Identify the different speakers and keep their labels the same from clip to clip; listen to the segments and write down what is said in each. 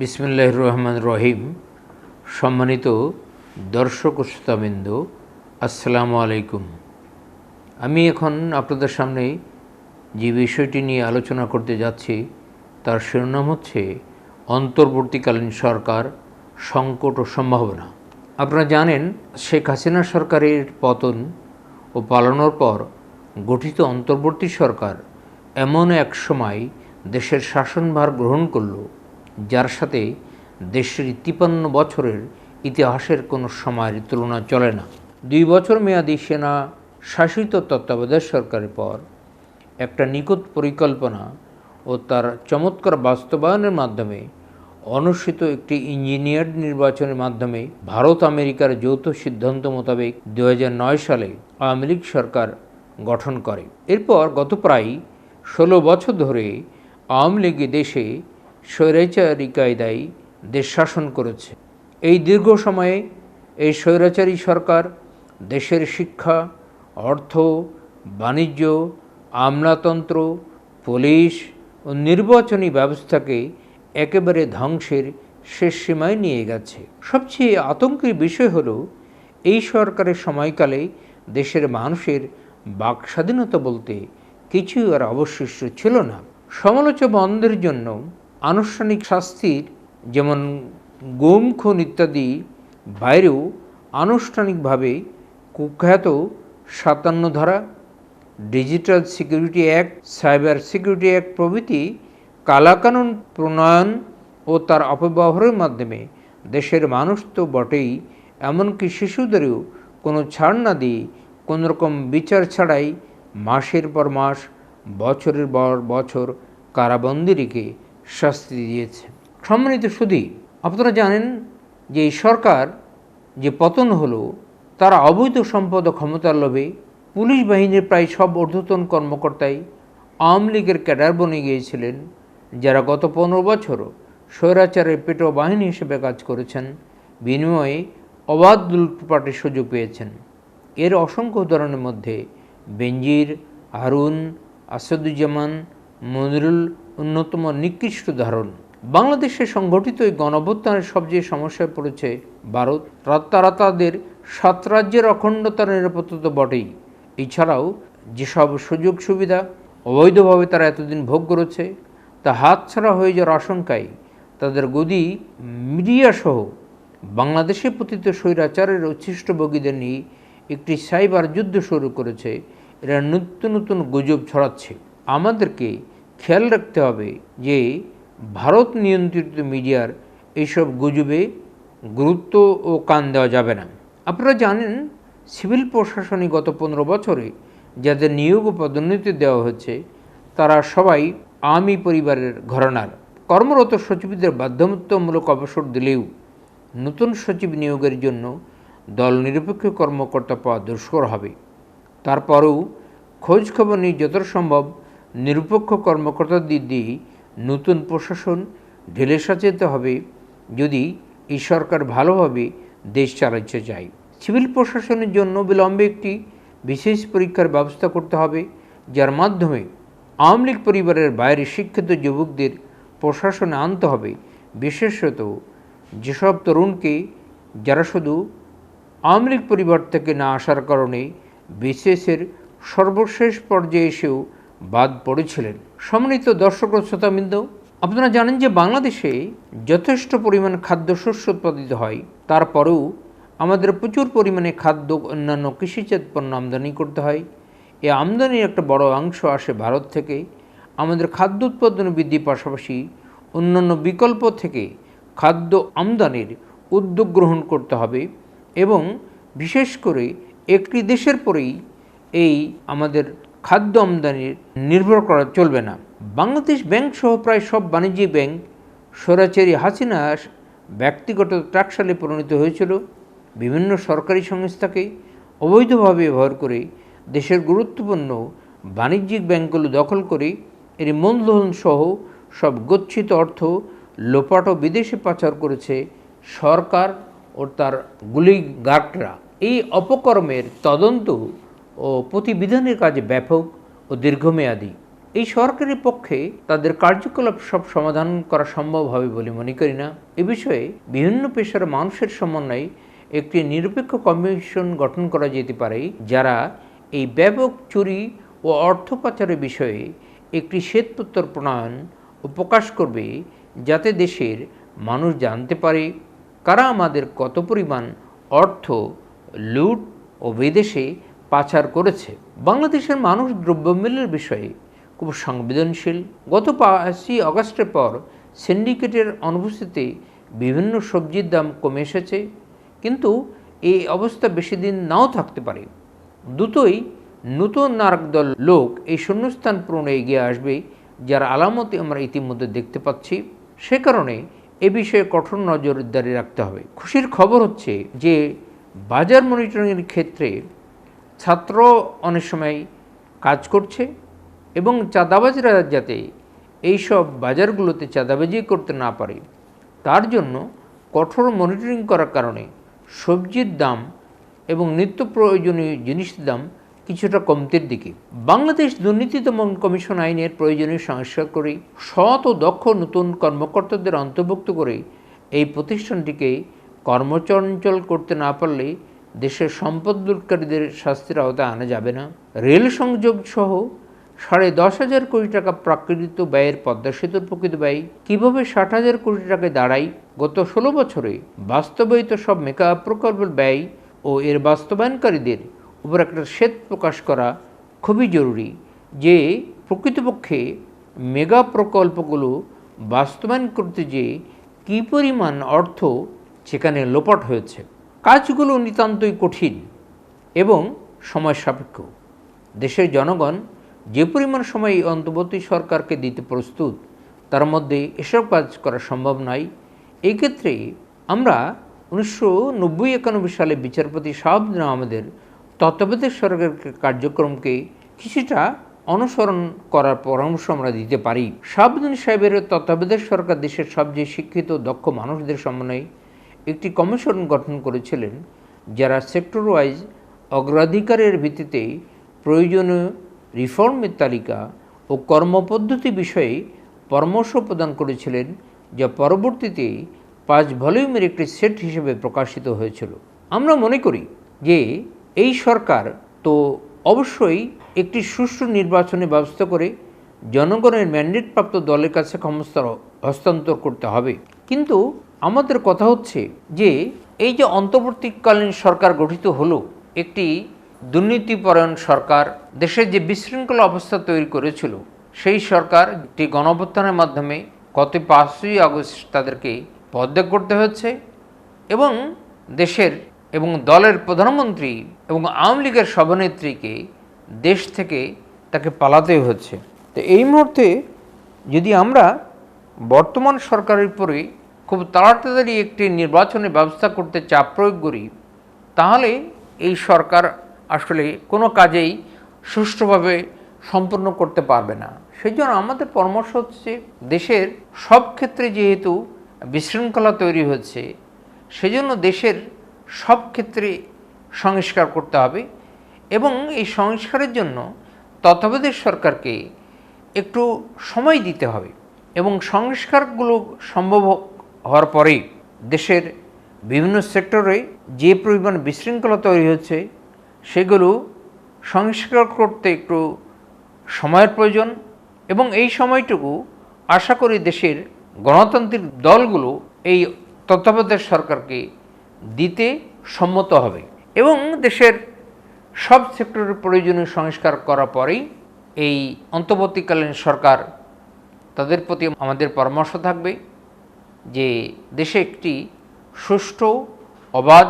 Speaker 1: বিসমুল্লাহ রহমান রহিম সম্মানিত দর্শক শ্রোতাবৃন্দ, আসসালামু আলাইকুম। আমি এখন আপনাদের সামনে যে বিষয়টি নিয়ে আলোচনা করতে যাচ্ছি, তার শিরোনাম হচ্ছে অন্তর্বর্তীকালীন সরকার সংকট ও সম্ভাবনা। আপনারা জানেন, শেখ হাসিনা সরকারের পতন ও পালানোর পর গঠিত অন্তর্বর্তী সরকার এমন এক সময় দেশের শাসনভার গ্রহণ করল যার সাথে দেশের তিপান্ন বছরের ইতিহাসের কোনো সময়ের তুলনা চলে না। দুই বছর মেয়াদী সেনা শাসিত তত্ত্বাবধায়ক সরকারের পর একটা নিখুঁত পরিকল্পনা ও তার চমৎকার বাস্তবায়নের মাধ্যমে, অনুষ্ঠিত একটি ইঞ্জিনিয়ার নির্বাচনের মাধ্যমে ভারত আমেরিকার যৌথ সিদ্ধান্ত মোতাবেক দু হাজার নয় সালে আওয়ামী লীগ সরকার গঠন করে। এরপর গত প্রায় ষোলো বছর ধরে আওয়ামী লীগ দেশে স্বৈরাচারী কায়দায় দেশ শাসন করেছে। এই দীর্ঘ সময়ে এই স্বৈরাচারী সরকার দেশের শিক্ষা, অর্থ, বাণিজ্য, আমলাতন্ত্র, পুলিশ ও নির্বাচনী ব্যবস্থাকে একেবারে ধ্বংসের শেষ সীমায় নিয়ে গেছে। সবচেয়ে আতঙ্কের বিষয় হলো, এই সরকারের সময়কালে দেশের মানুষের বাক স্বাধীনতা বলতে কিছু আর অবশিষ্ট ছিল না। সমালোচক বন্ধের জন্য আনুষ্ঠানিক শাস্তির যেমন গুম, খুন ইত্যাদি বাইরেও আনুষ্ঠানিকভাবে কুখ্যাত সাতান্ন ধারা, digital security act, cyber security act প্রভৃতি কালাকানুন প্রণয়ন ও তার অপব্যবহারের মাধ্যমে দেশের মানুষ তো বটেই, এমনকি শিশুদেরও কোনো ছাড় না দিয়ে কোনোরকম বিচার ছাড়াই মাসের পর মাস, বছরের পর বছর কারাবন্দি রেখে শাস্তি দিয়েছে। সম্মানিত সুদী আপনারা জানেন যে এই সরকার যে পতন হলো, তারা অবৈধ সম্পদ ক্ষমতার লোভে পুলিশ বাহিনীর প্রায় সব ঊর্ধ্বতন কর্মকর্তাই আওয়ামী লীগের ক্যাডার বনে গিয়েছিলেন, যারা গত পনেরো বছর স্বৈরাচারের পেটো বাহিনী হিসেবে কাজ করেছেন, বিনিময়ে অবাধ লুটপাটের সুযোগ পেয়েছেন। এর অসংখ্য উদাহরণের মধ্যে বেঞ্জির হারুন, আসাদুজ্জামান, মনিরুল অন্যতম নিকৃষ্ট ধারণ। বাংলাদেশে সংগঠিত এই গণভ্যুত্থানের সবচেয়ে সমস্যায় পড়েছে ভারত। তারা তাদের সাত রাজ্যের অখণ্ডতার নিরাপত্তা তো বটেই। এছাড়াও যেসব সুযোগ সুবিধা অবৈধভাবে তারা এতদিন ভোগ করেছে, তা হাতছাড়া হয়ে যাওয়ার আশঙ্কায় তাদের গদি মিডিয়াসহ বাংলাদেশে পতিত স্বৈরাচারের উচ্ছিষ্টভোগীদের নিয়ে একটি সাইবার যুদ্ধ শুরু করেছে। এরা নতুন নতুন গুজব ছড়াচ্ছে। আমাদেরকে খেয়াল রাখতে হবে যে ভারত নিয়ন্ত্রিত মিডিয়ার এইসব গুজবে গুরুত্ব ও কান দেওয়া যাবে না। আপনারা জানেন, সিভিল প্রশাসনে গত পনেরো বছরে যাদের নিয়োগ ও পদোন্নতি দেওয়া হচ্ছে, তারা সবাই আওয়ামী পরিবারের ঘরানার। কর্মরত সচিবদের বাধ্যতামূলক অবসর দিলেও নতুন সচিব নিয়োগের জন্য দল নিরপেক্ষ কর্মকর্তা পাওয়া দুষ্কর হবে। তারপরেও খোঁজখবর নিয়ে যত সম্ভব নিরপেক্ষ কর্মকর্তাদের দিয়ে নতুন প্রশাসন, ঢেলে সাজাতে হবে যদি এই সরকার ভালোভাবে দেশ চালাতে চায়। সিভিল প্রশাসনের জন্য বিলম্বে একটি বিশেষ পরীক্ষার ব্যবস্থা করতে হবে, যার মাধ্যমে আওয়ামী লীগ পরিবারের বাইরে শিক্ষিত যুবকদের প্রশাসনে আনতে হবে। বিশেষত যেসব তরুণকে যারা শুধু আওয়ামী পরিবার থেকে না আসার কারণে বিশেষের সর্বশেষ পর্যায়ে এসেও বাদ পড়েছিলেন। সম্মানিত দর্শক শ্রোতাবৃন্দ, আপনারা জানেন যে বাংলাদেশে যথেষ্ট পরিমাণ খাদ্যশস্য উৎপাদিত হয়। তারপরেও আমাদের প্রচুর পরিমাণে খাদ্য অন্যান্য কৃষিজাত পণ্য আমদানি করতে হয়। এ আমদানির একটা বড় অংশ আসে ভারত থেকে। আমাদের খাদ্য উৎপাদন বৃদ্ধির পাশাপাশি অন্যান্য বিকল্প থেকে খাদ্য আমদানির উদ্যোগ গ্রহণ করতে হবে এবং বিশেষ করে একটি দেশের পরেই এই আমাদের খাদ্য আমদানির নির্ভর করা চলবে না। বাংলাদেশ ব্যাংক সহ প্রায় সব বাণিজ্যিক ব্যাংক সরাচারি হাসিনা ব্যক্তিগত ট্রাকশালে পরিণত হয়েছিল। বিভিন্ন সরকারি সংস্থাকে অবৈধভাবে ব্যবহার করে দেশের গুরুত্বপূর্ণ বাণিজ্যিক ব্যাংকগুলো দখল করে এর মূলধন সহ সব গচ্ছিত অর্থ লোপাট ও বিদেশে পাচার করেছে সরকার ও তার গুলি গার্ডরা এই অপকর্মের তদন্ত ও প্রতিবিধানের কাজ ব্যাপক ও দীর্ঘমেয়াদী। এই সরকারের পক্ষে তাদের কার্যকলাপ সব সমাধান করা সম্ভব হবে বলে মনে করি না। এ বিষয়ে বিভিন্ন পেশার মানুষের সমন্বয়ে একটি নিরপেক্ষ কমিশন গঠন করা যেতে পারে, যারা এই ব্যাপক চুরি ও অর্থ পাচারের বিষয়ে একটি শ্বেতপত্র প্রণয়ন ও প্রকাশ করবে, যাতে দেশের মানুষ জানতে পারে কারা আমাদের কত পরিমাণ অর্থ, লুট ও বিদেশে পাচার করেছে। বাংলাদেশের মানুষ দ্রব্যমূল্যের বিষয়ে খুব সংবেদনশীল। গত পাঁচই আগস্টের পর সিন্ডিকেটের অনুপস্থিতি বিভিন্ন সবজির দাম কমে এসেছে। কিন্তু এই অবস্থা বেশি দিন নাও থাকতে পারে। দুটোই নতুন নারকদল লোক এই শূন্যস্থান পূরণে এগিয়ে আসবে, যার আলামতে আমরা ইতিমধ্যে দেখতে পাচ্ছি। সে কারণে এ বিষয়ে কঠোর নজরদারি রাখতে হবে। খুশির খবর হচ্ছে যে বাজার মনিটরিংয়ের ক্ষেত্রে ছাত্র অনেক সময় কাজ করছে এবং চাঁদাবাজরা যাতে এইসব বাজারগুলোতে চাঁদাবাজি করতে না পারে, তার জন্য কঠোর মনিটরিং করার কারণে সবজির দাম এবং নিত্য প্রয়োজনীয় জিনিসের দাম কিছুটা কমতির দিকে। বাংলাদেশ দুর্নীতি দমন কমিশন আইনের প্রয়োজনীয় সংস্কার করে সৎ ও দক্ষ নতুন কর্মকর্তাদের অন্তর্ভুক্ত করে এই প্রতিষ্ঠানটিকে কর্মচঞ্চল করতে না পারলে দেশের সম্পদ লুটকারীদের শাস্তির আওতায় আনা যাবে না। রেল সংযোগ সহ সাড়ে দশ হাজার কোটি টাকা প্রাকৃতিক ব্যয়ের পদ্মা সেতুর প্রকৃত ব্যয়। কীভাবে ষাট হাজার কোটি টাকায় দাঁড়ায়? গত ষোলো বছরে বাস্তবায়িত সব মেকা প্রকল্পের ব্যয় ও এর বাস্তবায়নকারীদের উপর একটা শ্বেত প্রকাশ করা খুবই জরুরি যে প্রকৃতপক্ষে মেগা প্রকল্পগুলো বাস্তবায়ন করতে যে কী পরিমাণ অর্থ সেখানে লোপাট হয়েছে। কাজগুলো নিতান্তই কঠিন এবং সময় সাপেক্ষ। দেশের জনগণ যে পরিমাণ সময় এই অন্তর্বর্তী সরকারকে দিতে প্রস্তুত, তার মধ্যে এসব কাজ করা সম্ভব নয়। এই ক্ষেত্রে আমরা উনিশশো নব্বই একানব্বই সালে বিচারপতি শাহাবুদ্দিন আমাদের তত্ত্বাবধায়ক সরকারের কার্যক্রমকে কিছুটা অনুসরণ করার পরামর্শ আমরা দিতে পারি। শাহাবুদ্দিন সাহেবের তত্ত্বাবধায়ক সরকার দেশের সবচেয়ে শিক্ষিত দক্ষ মানুষদের সমন্বয়ে একটি কমিশন গঠন করেছিলেন, যারা সেক্টর ওয়াইজ অগ্রাধিকারের ভিত্তিতে প্রয়োজনীয় রিফর্মের তালিকা ও কর্মপদ্ধতি বিষয়ে পরামর্শ প্রদান করেছিলেন, যা পরবর্তীতে পাঁচ ভলিউমের একটি সেট হিসেবে প্রকাশিত হয়েছিল। আমরা মনে করি যে এই সরকার তো অবশ্যই একটি সুষ্ঠু নির্বাচনে ব্যবস্থা করে জনগণের ম্যান্ডেটপ্রাপ্ত দলের কাছে ক্ষমতা হস্তান্তর করতে হবে। কিন্তু আমাদের কথা হচ্ছে যে এই যে অন্তর্বর্তীকালীন সরকার গঠিত হলো, একটি দুর্নীতিপরায়ণ সরকার, দেশের যে বিশৃঙ্খলা অবস্থা তৈরি করেছিল, সেই সরকার একটি গণঅভ্যুত্থানের মাধ্যমে গত পাঁচই আগস্ট তাদেরকে পদত্যাগ করতে হচ্ছে এবং দেশের এবং দলের প্রধানমন্ত্রী এবং আওয়ামী লীগের সভানেত্রীকে দেশ থেকে তাকে পালাতে হচ্ছে তো এই মুহূর্তে যদি আমরা বর্তমান সরকারের উপরে খুব তাড়াতাড়ি একটি নির্বাচনের ব্যবস্থা করতে চাপ প্রয়োগ করি, তাহলে এই সরকার আসলে কোনো কাজেই সুষ্ঠুভাবে সম্পূর্ণ করতে পারবে না। সেই জন্য আমাদের পরামর্শ হচ্ছে দেশের সব ক্ষেত্রে যেহেতু বিশৃঙ্খলা তৈরি হচ্ছে, সেজন্য দেশের সব ক্ষেত্রে সংস্কার করতে হবে এবং এই সংস্কারের জন্য তত্ত্বাবধায়ক সরকারকে একটু সময় দিতে হবে এবং সংস্কারগুলো সম্ভব হওয়ার পরেই দেশের বিভিন্ন সেক্টরে যে পরিমাণ বিশৃঙ্খলা তৈরি হচ্ছে, সেগুলো সংস্কার করতে একটু সময়ের প্রয়োজন এবং এই সময়টুকু আশা করি দেশের গণতান্ত্রিক দলগুলো এই তত্ত্বাবধায়ক সরকারকে দিতে সম্মত হবে এবং দেশের সব সেক্টরের প্রয়োজনীয় সংস্কার করার পরেই এই অন্তর্বর্তীকালীন সরকার তাদের প্রতি আমাদের পরামর্শ থাকবে। যে দেশে একটি সুষ্ঠু, অবাধ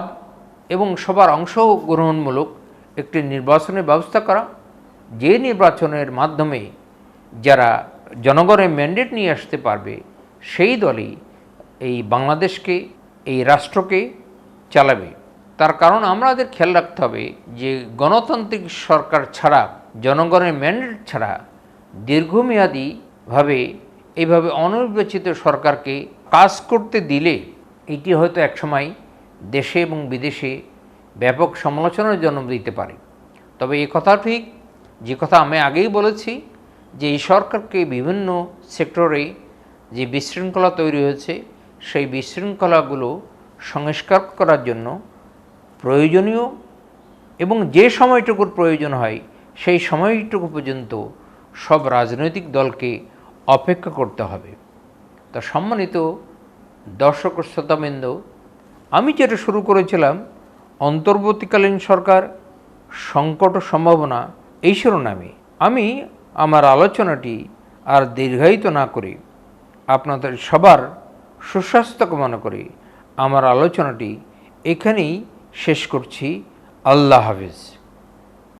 Speaker 1: এবং সবার অংশগ্রহণমূলক একটি নির্বাচনের ব্যবস্থা করা, যে নির্বাচনের মাধ্যমে যারা জনগণের ম্যান্ডেট নিয়ে আসতে পারবে, সেই দলই এই বাংলাদেশকে, এই রাষ্ট্রকে চালাবে। তার কারণ আমাদের খেয়াল রাখতে হবে যে গণতান্ত্রিক সরকার ছাড়া, জনগণের ম্যান্ডেট ছাড়া দীর্ঘমেয়াদীভাবে এইভাবে অনির্বাচিত সরকারকে কাজ করতে দিলে এটি হয়তো একসময় দেশে এবং বিদেশে ব্যাপক সমালোচনার জন্ম দিতে পারে। তবে এ কথা ঠিক, যে কথা আমি আগেই বলেছি, যে এই সরকারকে বিভিন্ন সেক্টরে যে বিশৃঙ্খলা তৈরি হয়েছে, সেই বিশৃঙ্খলাগুলো সংস্কার করার জন্য প্রয়োজনীয় এবং যে সময়টুকুর প্রয়োজন হয়, সেই সময়টুকু পর্যন্ত সব রাজনৈতিক দলকে অপেক্ষা করতে হবে। তা সম্মানিত দর্শক শ্রোতাবৃন্দ, আমি যেটা শুরু করেছিলাম, অন্তর্বর্তীকালীন সরকার, সংকট সম্ভাবনা এই শিরোনামে। আমি আমার আলোচনাটি আর দীর্ঘায়িত না করে আপনাদের সবার সুস্বাস্থ্য কামনা করে আমার আলোচনাটি এখানেই শেষ করছি। আল্লাহ হাফিজ।